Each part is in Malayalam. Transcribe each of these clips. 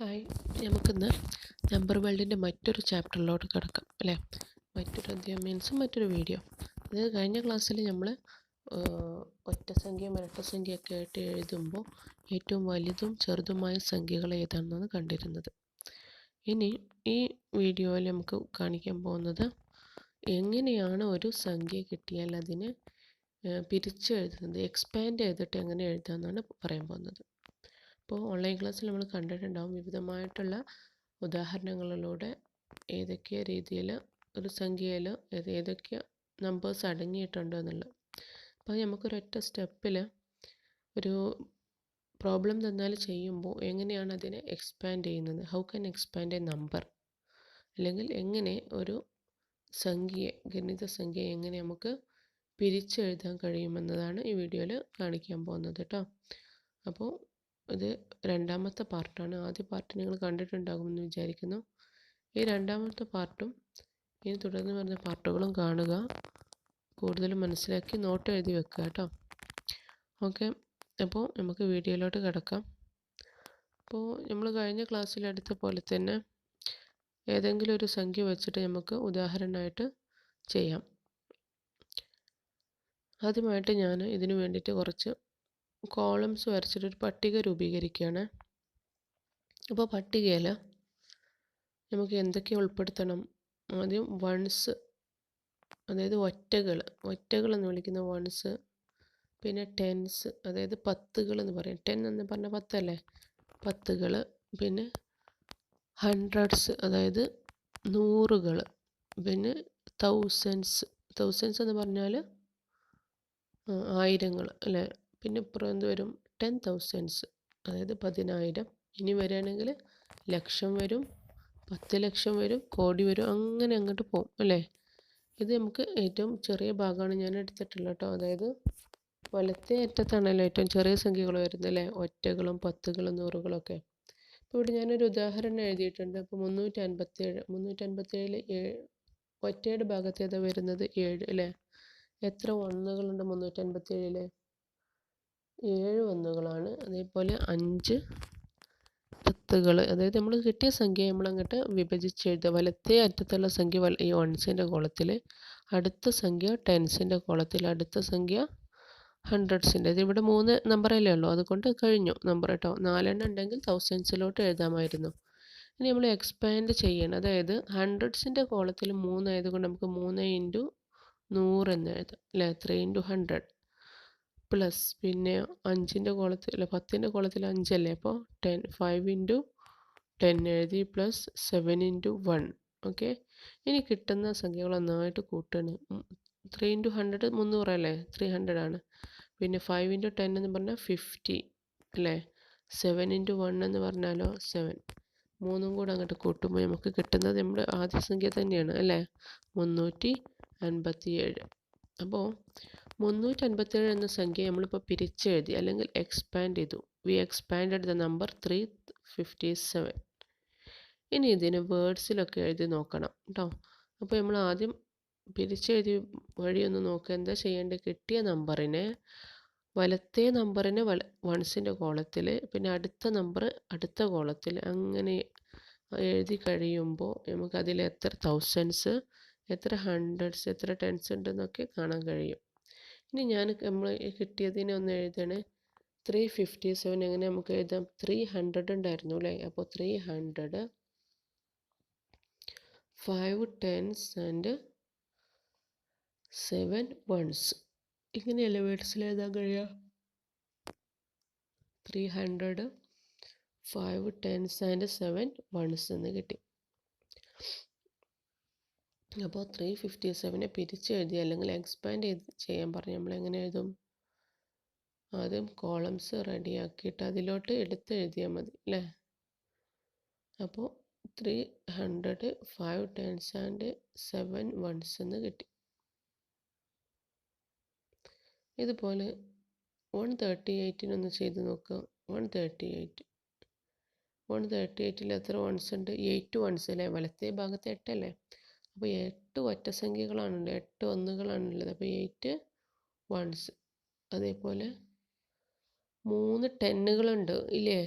ഹായ് നമുക്കിന്ന് നമ്പർ വേൾഡിന്റെ മറ്റൊരു ചാപ്റ്ററിലോട്ട് കിടക്കാം അല്ലേ? മറ്റൊരു അധ്യായം മീൻസ് മറ്റൊരു വീഡിയോ അത് കഴിഞ്ഞ ക്ലാസ്സിൽ നമ്മൾ ഒറ്റസംഖ്യയും ഇരട്ടസംഖ്യയൊക്കെ ആയിട്ട് എഴുതുമ്പോൾ ഏറ്റവും വലുതും ചെറുതുമായ സംഖ്യകൾ ഏതാണെന്നാണ് കണ്ടിരുന്നത്. ഇനി ഈ വീഡിയോയിൽ നമുക്ക് കാണിക്കാൻ പോകുന്നത് എങ്ങനെയാണ് ഒരു സംഖ്യ കിട്ടിയാൽ അതിനെ പിരിച്ചെഴുതുന്നത് എക്സ്പാൻഡ് ചെയ്തിട്ട് എങ്ങനെ എഴുതാമെന്നാണ് പറയാൻ പോകുന്നത്. അപ്പോൾ ഓൺലൈൻ ക്ലാസ്സിൽ നമ്മൾ കണ്ടിട്ടുണ്ടാവും വിവിധമായിട്ടുള്ള ഉദാഹരണങ്ങളിലൂടെ ഏതൊക്കെ രീതിയിൽ ഒരു സംഖ്യയിൽ ഏതൊക്കെ നമ്പേഴ്സ് അടങ്ങിയിട്ടുണ്ട് എന്നുള്ളത്. അപ്പോൾ നമുക്കൊരൊറ്റ സ്റ്റെപ്പിൽ ഒരു പ്രോബ്ലം തന്നാൽ ചെയ്യുമ്പോൾ എങ്ങനെയാണ് അതിനെ എക്സ്പാൻഡ് ചെയ്യുന്നത്? How can expand a number അല്ലെങ്കിൽ എങ്ങനെ ഒരു സംഖ്യയെ ഗണിത സംഖ്യ എങ്ങനെ നമുക്ക് പിരിച്ചെഴുതാൻ കഴിയുമെന്നതാണ് ഈ വീഡിയോയിൽ കാണിക്കാൻ പോകുന്നത് കേട്ടോ. അപ്പോൾ ഇത് രണ്ടാമത്തെ പാർട്ടാണ്. ആദ്യ പാർട്ട് നിങ്ങൾ കണ്ടിട്ടുണ്ടാകുമെന്ന് വിചാരിക്കുന്നു. ഈ രണ്ടാമത്തെ പാർട്ടും ഇനി തുടർന്ന് വരുന്ന പാർട്ടുകളും കാണുക. കൂടുതൽ മനസ്സിലാക്കി നോട്ട് എഴുതി വെക്കുക കേട്ടോ. ഓക്കെ. അപ്പോൾ നമുക്ക് വീഡിയോയിലോട്ട് കിടക്കാം. അപ്പോൾ നമ്മൾ കഴിഞ്ഞ ക്ലാസ്സിൽ ക്ലാസ്സിലെടുത്ത പോലെ തന്നെ ഏതെങ്കിലും ഒരു സംഖ്യ വെച്ചിട്ട് നമുക്ക് ഉദാഹരണമായിട്ട് ചെയ്യാം. ആദ്യമായിട്ട് ഞാൻ ഇതിനു വേണ്ടിയിട്ട് കുറച്ച് കോളംസ് വരച്ചിട്ട് ഒരു പട്ടിക രൂപീകരിക്കുകയാണ്. അപ്പോൾ പട്ടികയിൽ നമുക്ക് എന്തൊക്കെ ഉൾപ്പെടുത്തണം? ആദ്യം വൺസ് അതായത് ഒറ്റകൾ ഒറ്റകൾ എന്ന് വിളിക്കുന്ന വൺസ് പിന്നെ ടെൻസ് അതായത് പത്തുകൾ എന്ന് പറയും. ടെൻ എന്ന് പറഞ്ഞാൽ പത്തല്ലേ? പത്തുകൾ പിന്നെ ഹൺഡ്രഡ്സ് അതായത് നൂറുകൾ പിന്നെ തൗസൻഡ്സ് തൗസൻഡ്സ് എന്ന് പറഞ്ഞാൽ ആയിരങ്ങൾ അല്ലേ? പിന്നെ ഇപ്പുറം എന്ത് വരും ടെൻ തൗസൻഡ്സ് അതായത് പതിനായിരം. ഇനി വരികയാണെങ്കിൽ ലക്ഷം വരും പത്ത് ലക്ഷം വരും കോടി വരും അങ്ങനെ അങ്ങോട്ട് പോകും അല്ലേ? ഇത് നമുക്ക് ഏറ്റവും ചെറിയ ഭാഗമാണ് ഞാൻ എടുത്തിട്ടുള്ളത് കേട്ടോ. അതായത് വലത്തെ അറ്റത്താണല്ലോ ഏറ്റവും ചെറിയ സംഖ്യകൾ വരുന്നത് അല്ലേ? ഒറ്റകളും പത്തുകളും നൂറുകളൊക്കെ അപ്പോൾ ഇവിടെ ഞാനൊരു ഉദാഹരണം എഴുതിയിട്ടുണ്ട്. അപ്പോൾ മുന്നൂറ്റി അൻപത്തേഴ് മുന്നൂറ്റി അൻപത്തേഴിൽ ഏഴ് ഒറ്റയുടെ ഭാഗത്ത് ഏതാ വരുന്നത്? ഏഴ് അല്ലേ? എത്ര ഒന്നുകളുണ്ട് മുന്നൂറ്റി അൻപത്തേഴിൽ ഏഴ് ഒന്നുകളാണ് അതേപോലെ അഞ്ച് പത്തുകൾ അതായത് നമ്മൾ കിട്ടിയ സംഖ്യ നമ്മൾ അങ്ങോട്ട് വിഭജിച്ച് എഴുതുക. വലത്തേ അറ്റത്തുള്ള സംഖ്യ വല ഈ വൺസിന്റെ കോളത്തിൽ അടുത്ത സംഖ്യ ടെൻസിന്റെ കോളത്തിൽ അടുത്ത സംഖ്യ ഹൺഡ്രഡ്സിന്റെ ഇത് ഇവിടെ മൂന്ന് നമ്പറല്ലേ ഉള്ളൂ? അതുകൊണ്ട് കഴിഞ്ഞു നമ്പർ കേട്ടോ നാലെണ്ണം ഉണ്ടെങ്കിൽ തൗസൻഡ്സിലോട്ട് എഴുതാമായിരുന്നു. ഇനി നമ്മൾ എക്സ്പാൻഡ് ചെയ്യണം. അതായത് ഹൺഡ്രഡ്സിന്റെ കോളത്തിൽ മൂന്നായതുകൊണ്ട് നമുക്ക് മൂന്ന് ഇന്റു നൂറ് എന്ന് എഴുതാം. അല്ലേ? ത്രീ ഇന്റു ഹൺഡ്രഡ് പ്ലസ് പിന്നെ അഞ്ചിന്റെ കോളത്തിൽ അല്ല പത്തിന്റെ കോളത്തിൽ അഞ്ചല്ലേ? അപ്പോൾ ടെൻ ഫൈവ് ഇന്റു ടെൻ എഴുതി plus seven into one okay ഇനി കിട്ടുന്ന സംഖ്യകൾ നന്നായിട്ട് കൂട്ടണം ത്രീ ഇന്റു ഹൺഡ്രഡ് മുന്നൂറല്ലേ ത്രീ ഹൺഡ്രഡ് ആണ്. പിന്നെ ഫൈവ് ഇന്റു ടെൻ എന്ന് പറഞ്ഞാൽ ഫിഫ്റ്റി അല്ലേ? സെവൻ ഇന്റു വൺ എന്ന് പറഞ്ഞാലോ? സെവൻ മൂന്നും കൂടെ അങ്ങോട്ട് കൂട്ടുമ്പോൾ നമുക്ക് കിട്ടുന്നത് നമ്മുടെ ആദ്യ സംഖ്യ തന്നെയാണ് അല്ലേ? മുന്നൂറ്റി അൻപത്തി ഏഴ് അപ്പോൾ മുന്നൂറ്റി അൻപത്തേഴ് എന്ന സംഖ്യ നമ്മളിപ്പോൾ പിരിച്ചെഴുതി അല്ലെങ്കിൽ എക്സ്പാൻഡ് ചെയ്തു. We expanded the number three fifty seven ഇനി ഇതിന് വേർഡ്സിലൊക്കെ എഴുതി നോക്കണം കേട്ടോ അപ്പോൾ നമ്മൾ ആദ്യം പിരിച്ചെഴുതി വഴിയൊന്ന് നോക്കുക എന്താ ചെയ്യേണ്ടത് കിട്ടിയ നമ്പറിനെ വലത്തെ നമ്പറിനെ വല വൺസിന്റെ കോളത്തിൽ പിന്നെ അടുത്ത നമ്പർ അടുത്ത കോളത്തിൽ അങ്ങനെ എഴുതി കഴിയുമ്പോൾ നമുക്കതിൽ എത്ര തൗസൻഡ്സ് എത്ര ഹൺഡ്രഡ്സ് എത്ര ടെൻസ് ഉണ്ടെന്നൊക്കെ കാണാൻ കഴിയും. ഇനി ഞാൻ നമ്മൾ കിട്ടിയതിനെ ഒന്ന് എഴുതണേ. ത്രീ ഫിഫ്റ്റി സെവൻ എങ്ങനെ നമുക്ക് എഴുതാം? ത്രീ ഹൺഡ്രഡ് ഉണ്ടായിരുന്നു അല്ലേ? അപ്പോൾ three hundred five tens and seven ones ഇങ്ങനെയല്ലേ വേർഡ്സിൽ എഴുതാൻ കഴിയുക three hundred five tens and seven ones എന്ന് കിട്ടി. അപ്പോൾ ത്രീ ഫിഫ്റ്റി സെവനെ പിരിച്ച് എഴുതി അല്ലെങ്കിൽ എക്സ്പാൻഡ് ചെയ്ത് ചെയ്യാൻ പറഞ്ഞ് നമ്മൾ എങ്ങനെ എഴുതും? ആദ്യം കോളംസ് റെഡിയാക്കിയിട്ട് അതിലോട്ട് എടുത്ത് എഴുതിയാൽ മതി അല്ലേ? അപ്പോൾ three hundred five tens and seven ones എന്ന് കിട്ടി. ഇതുപോലെ വൺ തേർട്ടി എയ്റ്റിനൊന്ന് ചെയ്ത് നോക്കുക one thirty eight one thirty എയ്റ്റിൽ എത്ര വൺസ് ഉണ്ട്? എയ്റ്റ് വൺസ് അല്ലേ? വലത്തേ ഭാഗത്ത് എട്ടല്ലേ? അപ്പോൾ എട്ട് ഒറ്റ സംഖ്യകളാണുള്ളത്. എട്ട് ഒന്നുകളാണുള്ളത്. അപ്പോൾ എയ്റ്റ് വൺസ് അതേപോലെ മൂന്ന് ടെന്നുകളുണ്ട് ഇല്ലേ?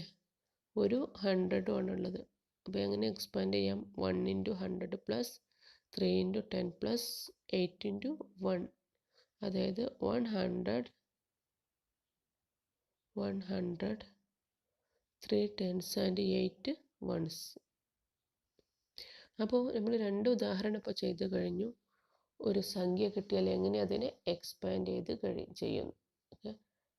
ഒരു ഹൺഡ്രഡും ആണുള്ളത്. അപ്പോൾ എങ്ങനെ എക്സ്പാൻഡ് ചെയ്യാം? One into hundred plus three into ten plus eight into one അതായത് one hundred one hundred three tens and eight ones അപ്പോൾ നമ്മൾ രണ്ട് ഉദാഹരണം ഇപ്പോൾ ചെയ്ത് കഴിഞ്ഞു. ഒരു സംഖ്യ കിട്ടിയാൽ എങ്ങനെ അതിനെ എക്സ്പാൻഡ് ചെയ്ത് കഴി ചെയ്യുന്നു.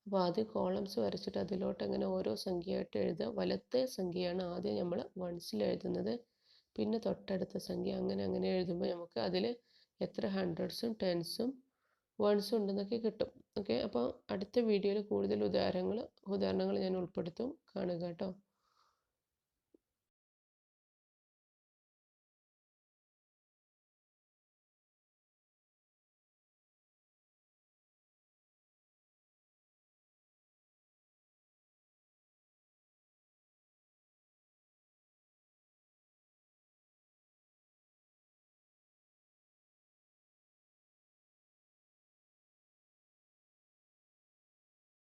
അപ്പോൾ ആദ്യം കോളംസ് വരച്ചിട്ട് അതിലോട്ട് അങ്ങനെ ഓരോ സംഖ്യയായിട്ട് എഴുതുക വലത്തെ സംഖ്യയാണ് ആദ്യം നമ്മൾ വൺസിൽ എഴുതുന്നത്. പിന്നെ തൊട്ടടുത്ത സംഖ്യ അങ്ങനെ അങ്ങനെ എഴുതുമ്പോൾ നമുക്ക് അതിൽ എത്ര ഹൺഡ്രഡ്സും ടെൻസും വൺസും ഉണ്ടെന്നൊക്കെ കിട്ടും. ഓക്കെ? അപ്പോൾ അടുത്ത വീഡിയോയിൽ കൂടുതൽ ഉദാഹരണങ്ങൾ ഉദാഹരണങ്ങൾ ഞാൻ ഉൾപ്പെടുത്തും. കാണുക കേട്ടോ.